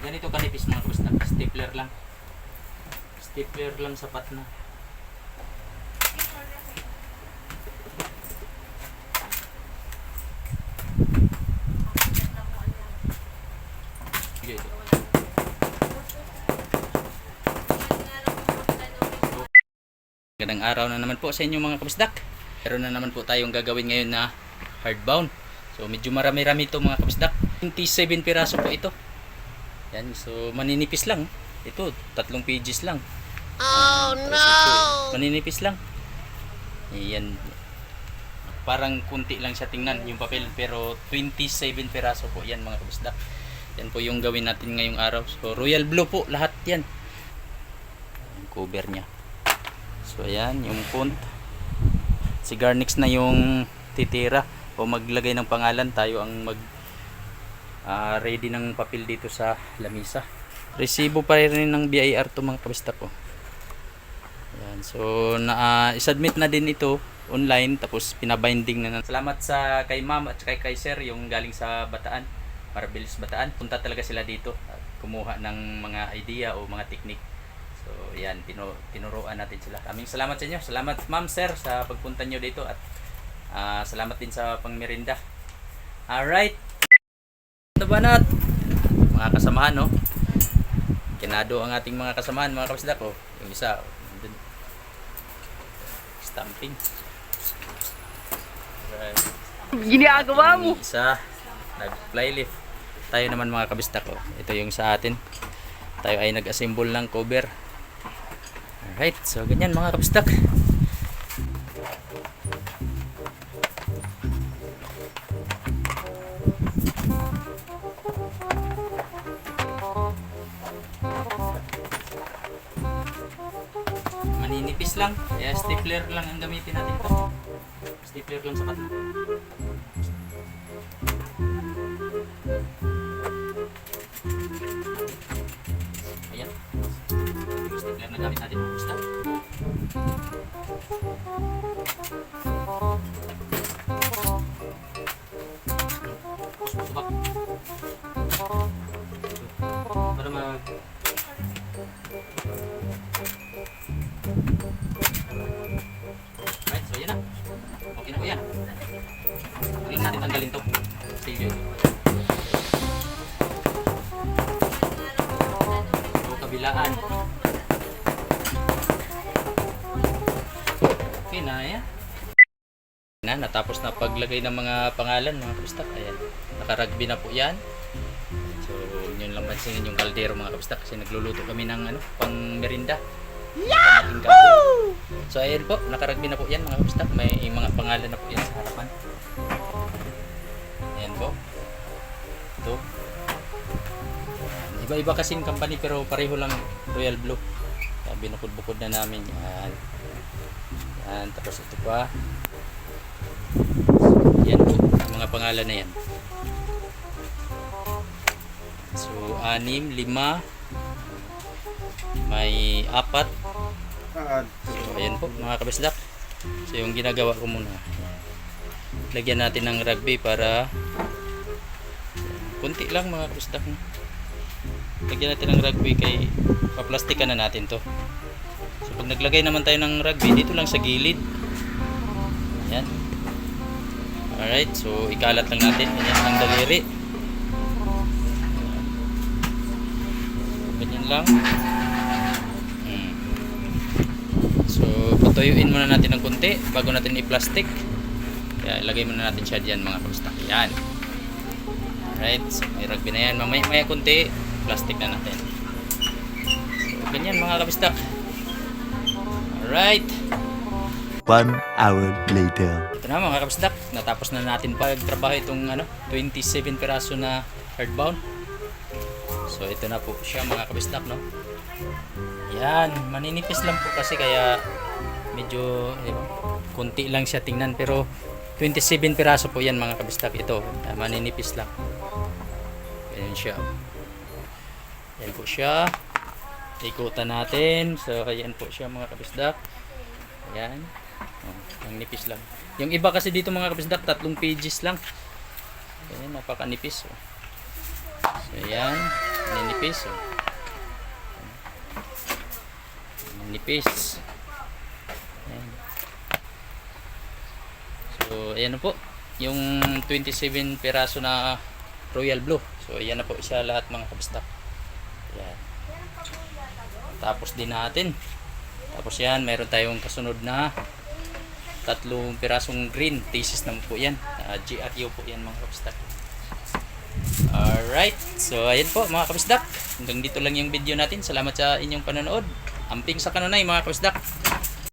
Ganito kanipis mga kabisdak, stapler lang. Stapler lang sapat na. Magandang araw na naman po sa inyo mga kabisdak. Meron na naman po tayong gagawin ngayon na hardbound. So medyo marami-rami ito mga kabisdak. 27 piraso po ito. Yan, so maninipis lang. Ito, tatlong pages lang. Oh no! maninipis lang. Yan. Parang kunti lang siya tingnan yung papel pero 27 piraso po yan mga kabisdak. Yan po yung gawin natin ngayong araw. So royal blue po lahat yan. Yung cover niya. So ayan, yung font. Si Garnix na yung titira o maglagay ng pangalan. Tayo ang mag ah, ready ng papel dito sa lamisa. Resibo pa rin ng BIR to mga kabista po. Ayan, so na ah, isubmit na din ito online tapos pinabinding na. Salamat sa kay ma'am at kay kay sir yung galing sa Bataan. Marabilis Bataan. Punta talaga sila dito at kumuha ng mga idea o mga technique. So, yan, tinu tinuruan natin sila. Kaming salamat sa inyo. Salamat, ma'am, sir, sa pagpunta nyo dito at ah, salamat din sa pangmerinda. Alright. Ito ba nat? Mga kasamahan, no? Kinado ang ating mga kasamahan, mga kapasda ko. Yung isa, nandun. Stamping. Ginagawa mo. Yung isa, nag-flylift. Tayo naman mga kabista ko. Ito yung sa atin. Tayo ay nag-assemble ng cover. Alright, so ganyan mga kabistak. Lang, kaya stapler lang ang gamitin natin ito. Stapler lang sapat na. Ayan. Stapler na gamit natin. Basta. Na. Okay na po yan. Huwag natin tanggalin to. Sige. So, kabilaan. Okay na, yan. Na, natapos na paglagay ng mga pangalan, mga kabistak. Ayan, nakarugby na po yan. So, yun lang pansinin yung kaldero mga kabistak kasi nagluluto kami ng ano, pang merinda. Yahoo! So, ayan po, nakarugby na po yan mga kabistak. May mga pangalan na po yan sa harapan. Ayan po. Ito. Iba-iba kasi yung company pero pareho lang Royal Blue. Kaya binukod-bukod na namin. Yan. Yan. Tapos ito pa. Yan po. Ang mga pangalan na yan. So, anim, lima. May apat. So, ayan po mga kabisdak. So, yung ginagawa ko muna. Lagyan natin ng rugby para kunti lang mga kabisdak. no? Lagyan natin ng rugby kay paplastikan na natin to. So pag naglagay naman tayo ng rugby dito lang sa gilid. Ayan. Alright, so ikalat lang natin. Ayan ang daliri. Ganyan lang. Hmm. So patuyuin muna natin ng kunti bago natin i-plastic. Kaya ilagay muna natin siya diyan mga kabistak. Ayan. Alright, so may rugby na yan. Mamaya maya kunti, plastic na natin. So, ganyan mga kabistak. Alright. One hour later. Ito na mga kabistak. Natapos na natin pagtrabaho itong ano, 27 piraso na hardbound. So ito na po siya mga kabistak no. Yan, maninipis lang po kasi kaya medyo eh, kunti lang siya tingnan pero 27 piraso po yan mga kabistak ito. Ah, maninipis lang. Ayan siya. Ayan po siya. Ikutan natin. So, ayan po siya mga kabisdak. Ayan. Oh, ang nipis lang. Yung iba kasi dito mga kabisdak, tatlong pages lang. Ayan, napakanipis. Oh. So, ayan. Ninipis. Oh. Ninipis. Ayan. So, ayan na po. Yung 27 piraso na Royal Blue. So, ayan na po siya lahat mga kabistak. Ayan. Tapos din natin. Tapos yan, meron tayong kasunod na tatlong pirasong green. Thesis naman po yan. Uh, GRU po yan mga kabistak. Alright. So, ayan po mga kabisdak. Hanggang dito lang yung video natin. Salamat sa inyong panonood. Amping sa kanunay mga kabisdak.